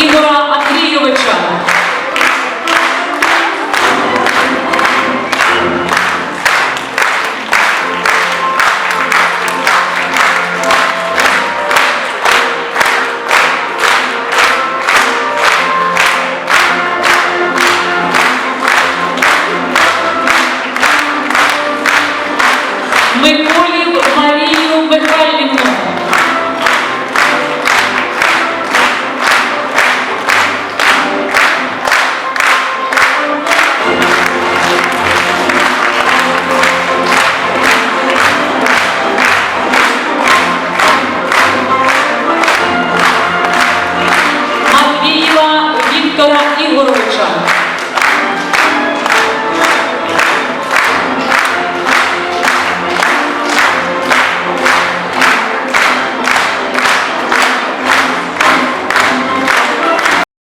কি করা Ігор Руча.